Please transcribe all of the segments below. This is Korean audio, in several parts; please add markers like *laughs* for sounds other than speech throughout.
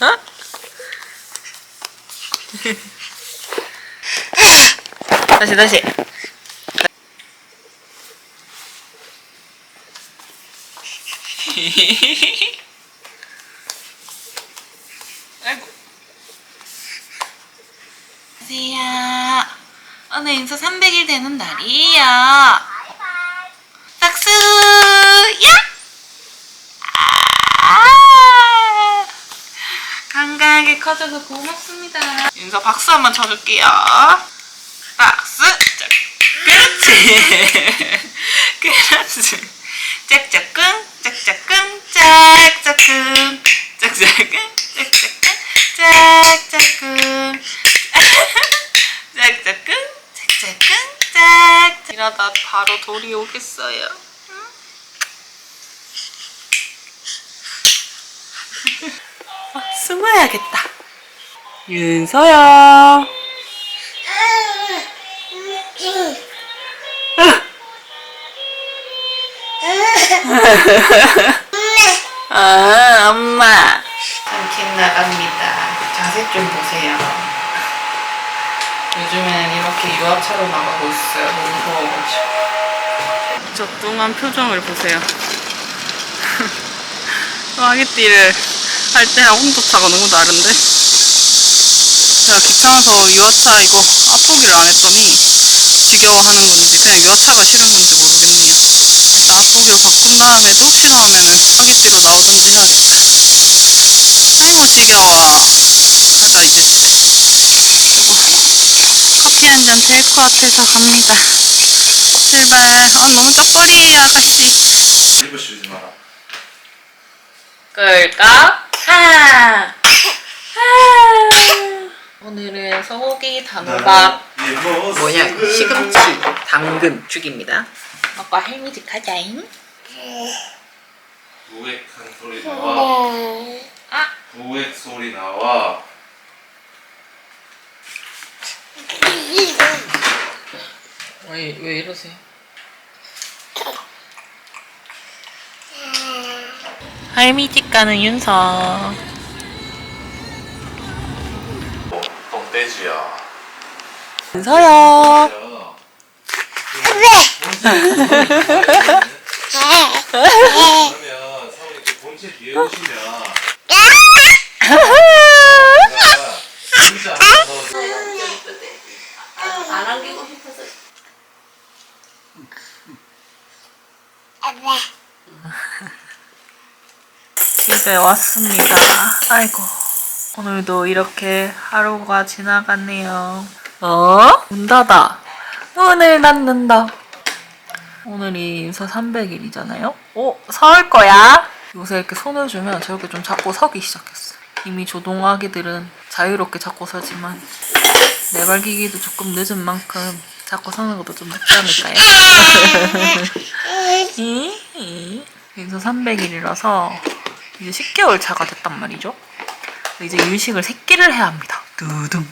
어? *laughs* 다시 다시. 아이고. *laughs* 안녕하세요. 오늘 인사 300일 되는 날이에요. 박수! 야! 아! 커져서 고맙습니다. 인사 박수 한번 쳐줄게요. 박수! 짝. 그렇지. *laughs* 그렇지. 짝짝꿍, 짝짝꿍, 짝짝꿍, 짝짝꿍, 짝짝꿍, 짝짝꿍. *laughs* 짝짝꿍, 짝짝꿍, 짝. 이러다 바로 돌이 오겠어요. 응? 아, *laughs* 숨어야겠다. 윤서야. 아, 엄마. 삼킨 나갑니다. 자세 좀 보세요. 요즘에는 이렇게 유아차로 나가고 있어요. 너무 더워가지고. 저 뚱한 표정을 보세요. *laughs* 아기띠를 할 때랑 홍조차가 너무 다른데? 제가 귀찮아서 유아차 이거 앞보기를 안 했더니 지겨워하는 건지 그냥 유아차가 싫은 건지 모르겠네요. 일단 앞보기로 바꾼 다음에 또 싫어하면은 아기띠로 나오든지 해야겠다. 아이고 지겨워. 가자 이제 집에. 그리고 커피 한 잔 될 것 같아서 갑니다. 제발. 아 너무 쩍거리예요 아가씨. 입으시지 마라. 끌까? 하! 하! 오늘은 소고기 단호박 뭐냐 시금치 당근 죽입니다 아빠 할미집 가자잉 부액한 소리 나와. 아 부액 소리 나와. 왜, 왜 이러세요? 할미집 가는 윤서 똥돼지야. 윤서야 그러면 사모님 그 본체 뒤에 오시면 진짜 안 안기고 싶어서 집에 왔습니다. 아이고 오늘도 이렇게 하루가 지나갔네요. 어? 문 닫아. 문을 닫는다. 오늘이 인사 300일이잖아요. 오, 설 거야? 요새 이렇게 손을 주면 저렇게 좀 자꾸 서기 시작했어요. 이미 조동 아기들은 자유롭게 자꾸 서지만 내발기기도 조금 늦은 만큼 자꾸 서는 것도 좀 늦지 않을까요? *laughs* 인사 300일이라서 이제 10개월 차가 됐단 말이죠. 이제 일식을 3끼를 해야 합니다. 두둥.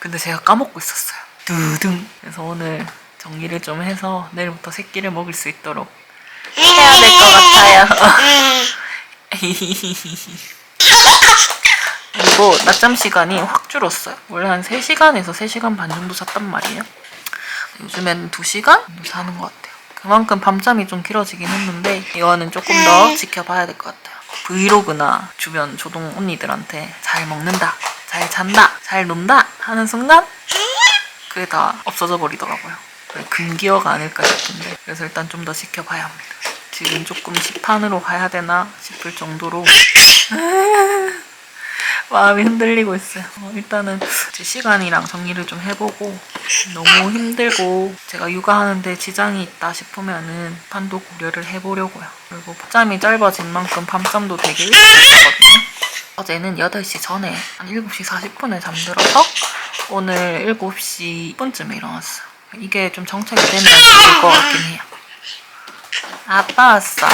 근데 제가 까먹고 있었어요. 두둥. 그래서 오늘 정리를 좀 해서 내일부터 3끼를 먹을 수 있도록 해야 될 것 같아요. *laughs* 그리고 낮잠 시간이 확 줄었어요. 원래 한 3시간에서 3시간 반 정도 잤단 말이에요. 요즘에는 2시간 정도 자는 것 같아요. 그만큼 밤잠이 좀 길어지긴 했는데 이거는 조금 더 지켜봐야 될 것 같아요. 브이로그나 주변 조동 언니들한테 잘 먹는다, 잘 잔다, 잘 논다 하는 순간 그게 다 없어져 버리더라고요. 금기어가 아닐까 싶은데 그래서 일단 좀 더 지켜봐야 합니다. 지금 조금 시판으로 가야 되나 싶을 정도로 *laughs* 마음이 흔들리고 있어요. 어, 일단은 제 시간이랑 정리를 좀 해보고 너무 힘들고 제가 육아하는데 지장이 있다 싶으면은 판도 고려를 해보려고요. 그리고 밤잠이 짧아진 만큼 밤잠도 되게 일찍 잤거든요. 어제는 8시 전에 한 7시 40분에 잠들어서 오늘 7시 10분쯤에 일어났어요. 이게 좀 정착이 되면 좋을 것 같긴 해요. 아빠 왔어.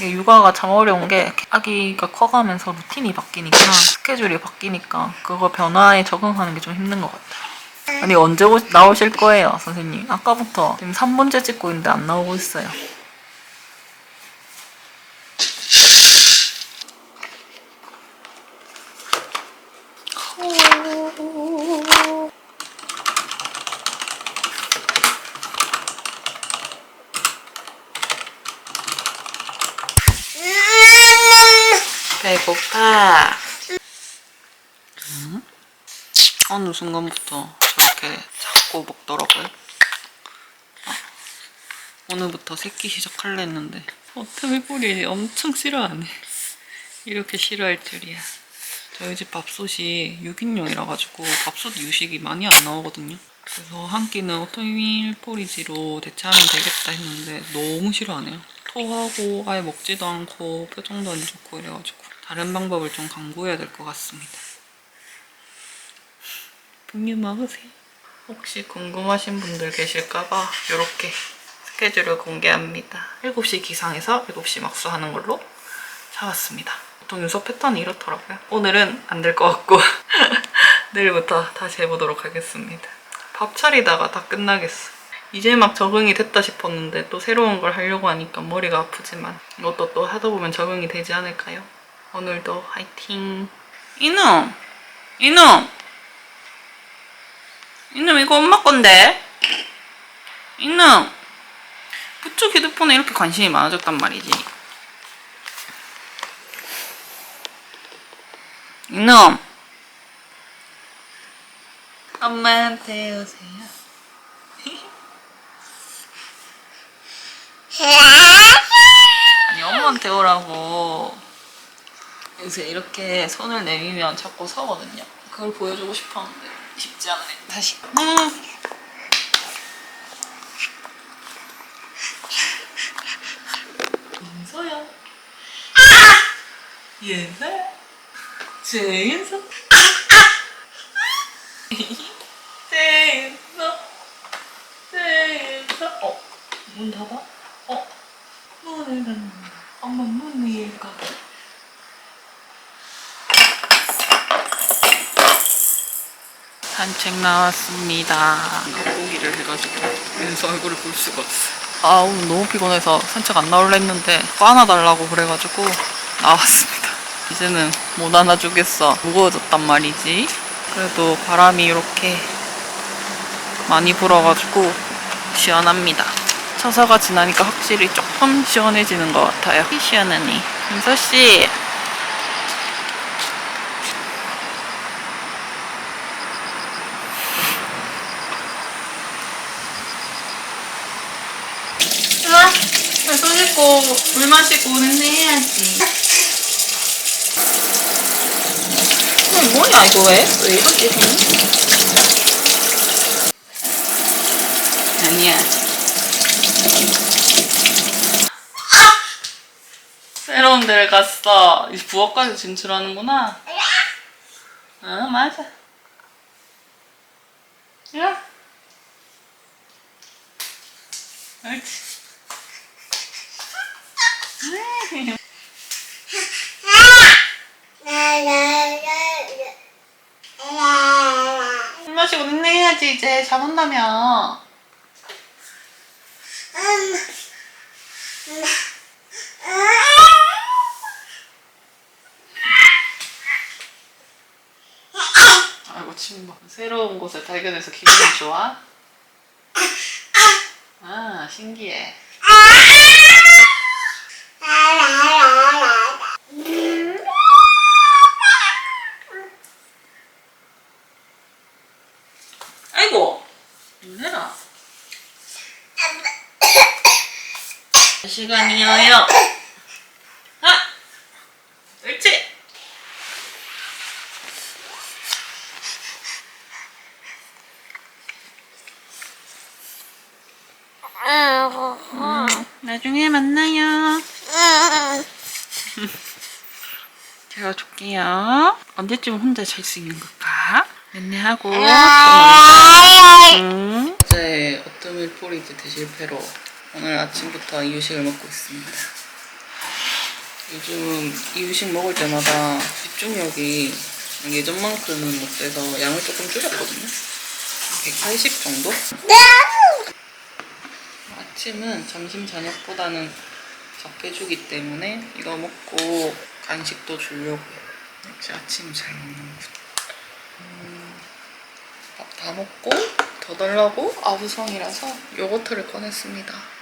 육아가 참 어려운 게 아기가 커가면서 루틴이 바뀌니까 스케줄이 바뀌니까 그거 변화에 적응하는 게 좀 힘든 것 같아요. 아니 언제 오, 나오실 거예요 선생님? 아까부터 지금 3번째 찍고 있는데 안 나오고 있어요. 배고파. 응? 어, 순간부터. 저렇게 자꾸 먹더라고요. 아, 오늘부터 새끼 시작할래 했는데 어떻게 뿌리 엄청 싫어하네. 이렇게 싫어할 줄이야. 저희 집 밥솥이 6인용이라 가지고 밥솥 유식이 많이 안 나오거든요. 그래서 한 끼는 오토밀 포리지로 대체하면 되겠다 했는데 너무 싫어하네요. 토하고 아예 먹지도 않고 표정도 안 좋고 이래가지고 다른 방법을 좀 강구해야 될 것 같습니다. 분유 먹으세요. 혹시 궁금하신 분들 계실까봐 이렇게 스케줄을 공개합니다. 7시 기상해서 7시 막수하는 걸로 잡았습니다. 보통 윤서 패턴이 이렇더라고요. 오늘은 안 될 것 같고 *laughs* 내일부터 다시 해보도록 하겠습니다. 밥 차리다가 다 끝나겠어. 이제 막 적응이 됐다 싶었는데 또 새로운 걸 하려고 하니까 머리가 아프지만 이것도 또 하다 보면 적응이 되지 않을까요? 오늘도 화이팅! 이놈! 이놈! 이놈 이거 엄마 건데? 이놈! 부쩍 휴대폰에 이렇게 관심이 많아졌단 말이지. 이놈! 엄마한테 오세요. 아니 엄마한테 오라고 요새 이렇게 손을 내밀면 자꾸 서거든요 그걸 보여주고 싶었는데 쉽지 않네 다시. 음. 윤서야. 윤서야 제윤서 제윤서 제윤서 어? 문 닫아? 어? 문을 닫는 엄마 문을 닫아 산책 나왔습니다 닭고기를 해가지고 윤서 얼굴을 볼 수가 없어 아 오늘 너무 피곤해서 산책 안 나올라 했는데 또 안아달라고 그래가지고 나왔습니다 이제는 못 안아주겠어 무거워졌단 말이지 그래도 바람이 이렇게 많이 불어가지고 시원합니다. 처서가 지나니까 확실히 조금 시원해지는 것 같아요. 시원하니. 윤서씨. 자, 손 씻고 물 마시고 오는데 해야지. 어, 뭐야 이거 왜? 왜 이렇게 생겼 아니야. 새로운 데를 갔어. 이제 부엌까지 진출하는구나. 어, 맞아. 야. 옳지. 네. 술 마시고 늦내야지 이제 잠 온다며. 아이고 침봐. 새로운 곳을 발견해서 기분이 좋아? 아 신기해. 아이고 놀래라. 시간이에요. 아, 옳지. 음, 나중에 만나요. *laughs* 제가 줄게요. 언제쯤 혼자 잘 수 있는 걸까? 안내하고. 음. 어제 어떤 포리지 드실 패로 오늘 아침부터 이유식을 먹고 있습니다. 요즘 이유식 먹을 때마다 집중력이 예전만큼은 못 돼서 양을 조금 줄였거든요. 180 정도? 아침은 점심 저녁보다는 적게 주기 때문에 이거 먹고 간식도 주려고요. 역시 아침 잘 먹는구나. 밥다 먹고 더 달라고 아우성이라서 요거트를 꺼냈습니다.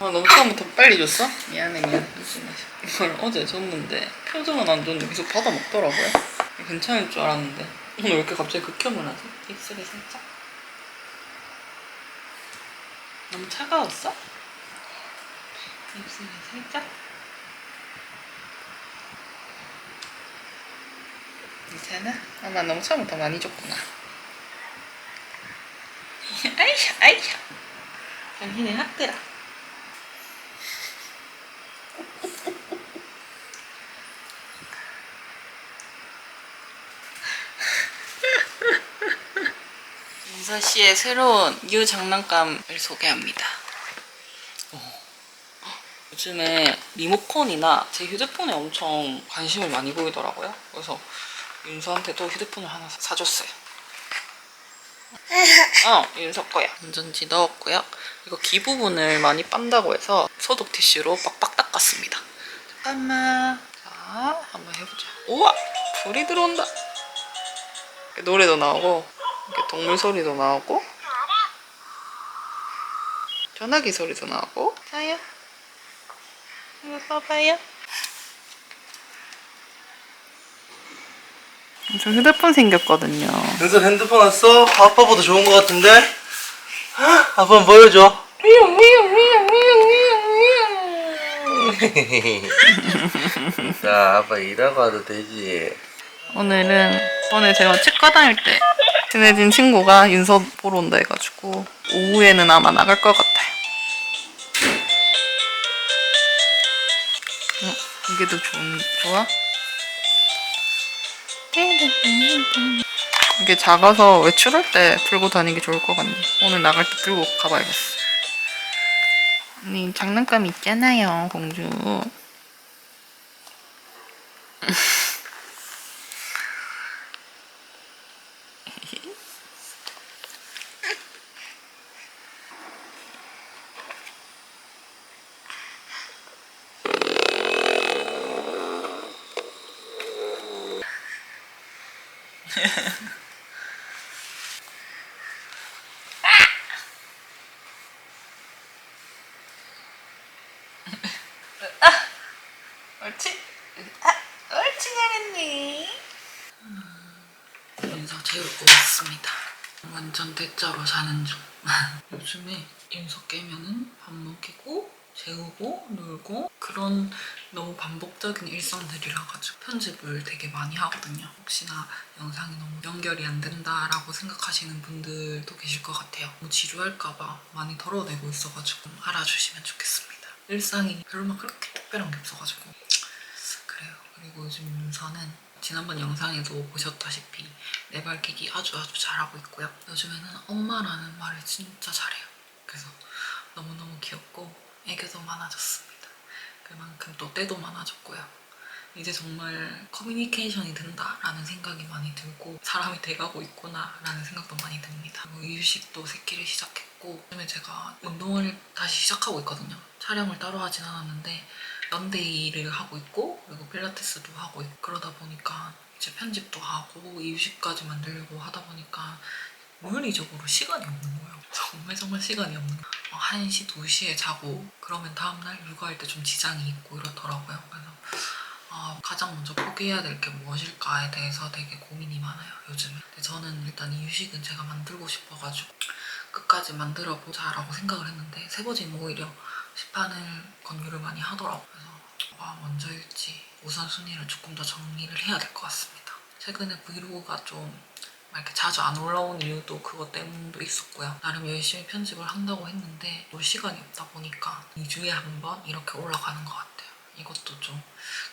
아, 너무 처음부터 빨리 줬어? 미안해 미안해 이걸 어제 줬는데 표정은 안 좋은데 계속 받아 먹더라고요 괜찮을 줄 알았는데 오늘 왜 이렇게 갑자기 극혐을 하지? 입술이 살짝 너무 차가웠어? 입술이 살짝 괜찮아? 아, 나 너무 처음부터 많이 줬구나 *laughs* 아이샤 아이샤 당신의 학대라 윤서 씨의 새로운 뉴 장난감을 소개합니다. 어. 요즘에 리모컨이나 제 휴대폰에 엄청 관심을 많이 보이더라고요. 그래서 윤서한테도 휴대폰을 하나 사- 사줬어요. 어, 윤서 거야. 운전지 넣었고요. 이거 귀 부분을 많이 빤다고 해서 소독 티슈로 빡빡 닦았습니다. 잠깐만. 자, 한번 해보자. 우와! 불이 들어온다. 노래도 나오고, 동물 소리도 나오고, 전화기 소리도 나오고. 자요. 이거 봐봐요. 저 휴대폰 생겼거든요. 윤선 핸드폰 왔어? 아빠보다 좋은 거 같은데? 아빠 한번 보여줘. *laughs* 자, 아빠 일하고 와도 되지. 오늘은 오늘 제가 치과 다닐 때 친해진 친구가 윤서 보러 온다 해가지고 오후에는 아마 나갈 것 같아요. 어, 이게 더 좋은, 좋아? 이게 작아서 외출할 때 들고 다니기 좋을 것 같네. 오늘 나갈 때 들고 가봐야겠어. 언니 장난감 있잖아요, 공주. *laughs* 옳지? 아, 옳지 잘했니? 윤서 왔습니다. 완전 대자로 자는 중. *laughs* 요즘에 윤서 깨면은 밥 먹이고 재우고 놀고 그런 너무 반복적인 일상들이라 가지고 편집을 되게 많이 하거든요. 혹시나 영상이 너무 연결이 안 된다라고 생각하시는 분들도 계실 것 같아요. 너무 지루할까봐 많이 덜어내고 있어가지고 알아주시면 좋겠습니다. 일상이 별로 막 그렇게 특별한 게 없어가지고 그래요. 그리고 요즘 윤서는 지난번 영상에도 보셨다시피 내발기기 아주 아주 잘하고 있고요. 요즘에는 엄마라는 말을 진짜 잘해요. 그래서 너무너무 귀엽고 애교도 많아졌습니다. 그만큼 또 때도 많아졌고요. 이제 정말 커뮤니케이션이 된다라는 생각이 많이 들고 사람이 돼가고 있구나라는 생각도 많이 듭니다. 그리고 이유식도 새끼를 시작했고 요즘에 제가 운동을 다시 시작하고 있거든요. 촬영을 따로 하진 않았는데 연데이를 하고 있고 그리고 필라테스도 하고 있고 그러다 보니까 이제 편집도 하고 이유식까지 만들려고 하다 보니까 물리적으로 시간이 없는 거예요. 정말 정말 시간이 없는 거예요. 1시, 2시에 자고 그러면 다음날 육아할 때 좀 지장이 있고 이렇더라고요. 그래서 아, 가장 먼저 포기해야 될 게 무엇일까에 대해서 되게 고민이 많아요, 요즘에. 근데 저는 일단 이 유식은 제가 만들고 싶어가지고 끝까지 만들어 보자라고 생각을 했는데 세버지는 오히려 시판을 권유를 많이 하더라고요. 그래서 뭐가 먼저일지 우선순위를 조금 더 정리를 해야 될 것 같습니다. 최근에 브이로그가 좀막 이렇게 자주 안 올라온 이유도 그것 때문도 있었고요. 나름 열심히 편집을 한다고 했는데 또 시간이 없다 보니까 2주에 한 번 이렇게 올라가는 것 같아요. 이것도 좀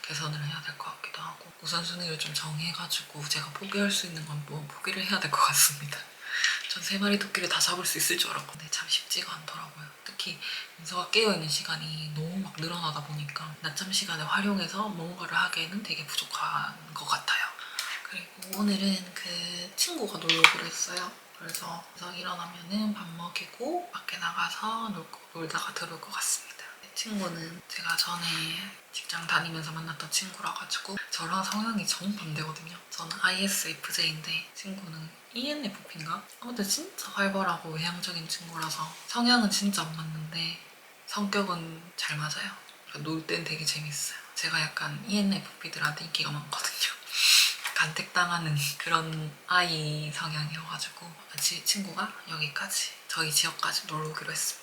개선을 해야 될 것 같기도 하고 우선순위를 좀 정해가지고 제가 포기할 수 있는 건 뭐 포기를 해야 될 것 같습니다. 전 세 마리 토끼를 다 잡을 수 있을 줄 알았는데 참 쉽지가 않더라고요. 특히 민서가 깨어있는 시간이 너무 막 늘어나다 보니까 낮잠 시간에 활용해서 뭔가를 하기에는 되게 부족한 것 같아요. 그리고 오늘은 그 친구가 했어요. 그래서 그래서 일어나면은 밥 먹이고 밖에 나가서 놀, 놀다가 들어올 것 같습니다. 이 친구는 제가 전에 직장 다니면서 만났던 친구라 가지고 저랑 성향이 정반대거든요. 저는 ISFJ인데 친구는 ENFP인가? 아무튼 진짜 활발하고 외향적인 친구라서 성향은 진짜 안 맞는데 성격은 잘 맞아요. 놀 땐 되게 재밌어요. 제가 약간 ENFP들한테 인기가 많거든요. *laughs* 간택당하는 그런 아이 성향이어가지고 지, 친구가 여기까지 저희 지역까지 놀러 오기로 했습니다.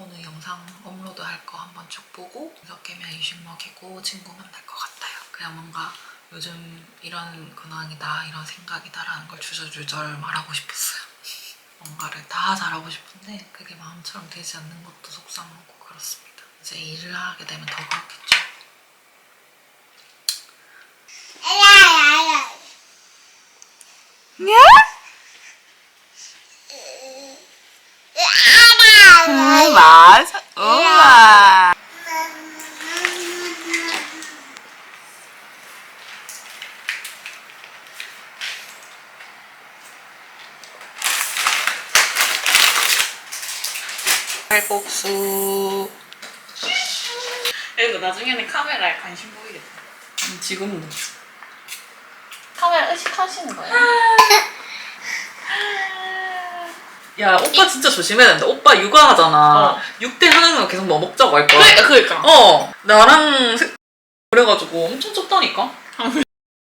오늘 영상 업로드 할 거 한번 쭉 보고 여섯 개면 이식 먹이고 친구 만날 것 같아요. 그냥 뭔가 요즘 이런 근황이다 이런 생각이다라는 걸 주저주절 말하고 싶었어요. *laughs* 뭔가를 다 잘하고 싶은데 그게 마음처럼 되지 않는 것도 속상하고 그렇습니다. 이제 일을 하게 되면 더 그렇겠죠. 맞아. 엄마. 칼국수. 그리고 나중에는 카메라에 관심 보이겠다. 음, 지금도. 카메라 의식하시는 거예요? 야, 오빠 진짜 조심해야 된다. 오빠 육아하잖아. 어. 육대 하나는 계속 뭐 먹자고 할 거야. 그러니까 그러니까 어, 나랑 세- 그래가지고 엄청 쪘다니까. *laughs*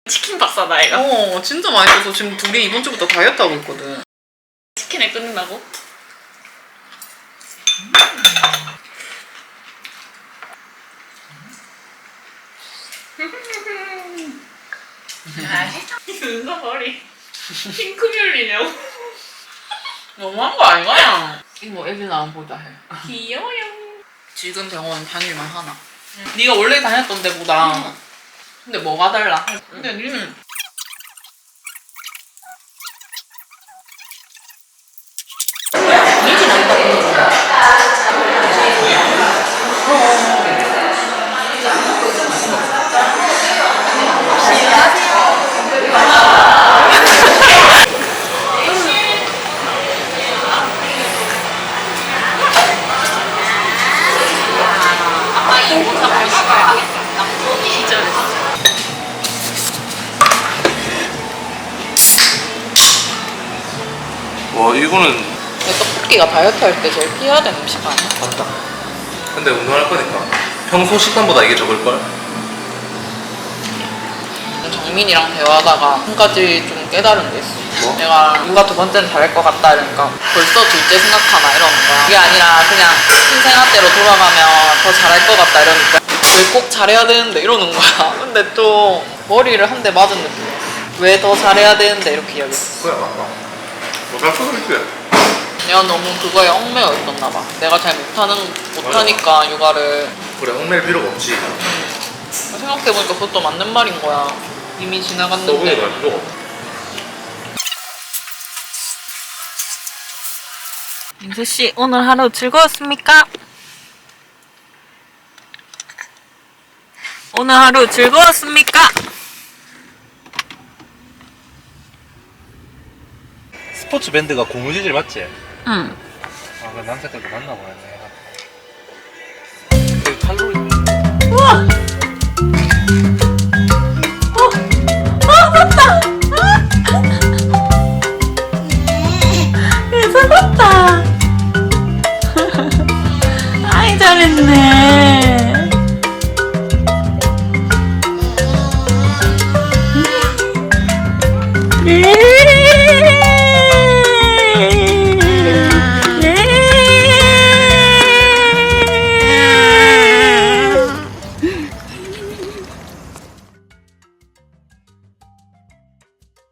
치킨 박사다 이거. 어, 진짜 많이 쪄서 지금 둘이 이번 주부터 다이어트 하고 있거든. 치킨에 끊는다고? 아, 눈썹 머리 핑크뮬리냐고 너무한 거 아니야? 이모 애기 나온 보자 해. 귀여워요. 지금 병원 다닐만 하나? 네가 원래 다녔던 데보다. 근데 뭐가 달라? 근데 니는 와 이거는 떡볶이가 다이어트 할 때 제일 피해야 되는 음식 아니야? 맞다. 근데 운동할 거니까 평소 식단보다 이게 적을 걸. 정민이랑 대화하다가 한 가지 좀 깨달은 게 있어. 뭐? 내가 육아 두 번째는 잘할 것 같다 이러니까 벌써 둘째 생각하나 이러는 거야. 그게 아니라 그냥 신생아때로 돌아가면 더 잘할 것 같다 이러니까 왜 꼭 잘해야 되는데 이러는 거야. *laughs* 근데 또 머리를 한 대 맞은 느낌이야. 왜 더 잘해야 되는데 이렇게 이야기했어. 그래 맞다. 거겠지. 내가 너무 그거에 얽매여 있었나 봐. 내가 잘 못하는 못하니까 육아를 그래 얽맬 필요가 없지. 생각해보니까 그것도 맞는 말인 거야. 이미 지나갔는데. 갈 필요가 없어. 민수 씨 오늘 하루 즐거웠습니까? 오늘 하루 즐거웠습니까? 스포츠 밴드가 고무재질 맞지? 응. 아, 그 남색깔도 맞나 보네.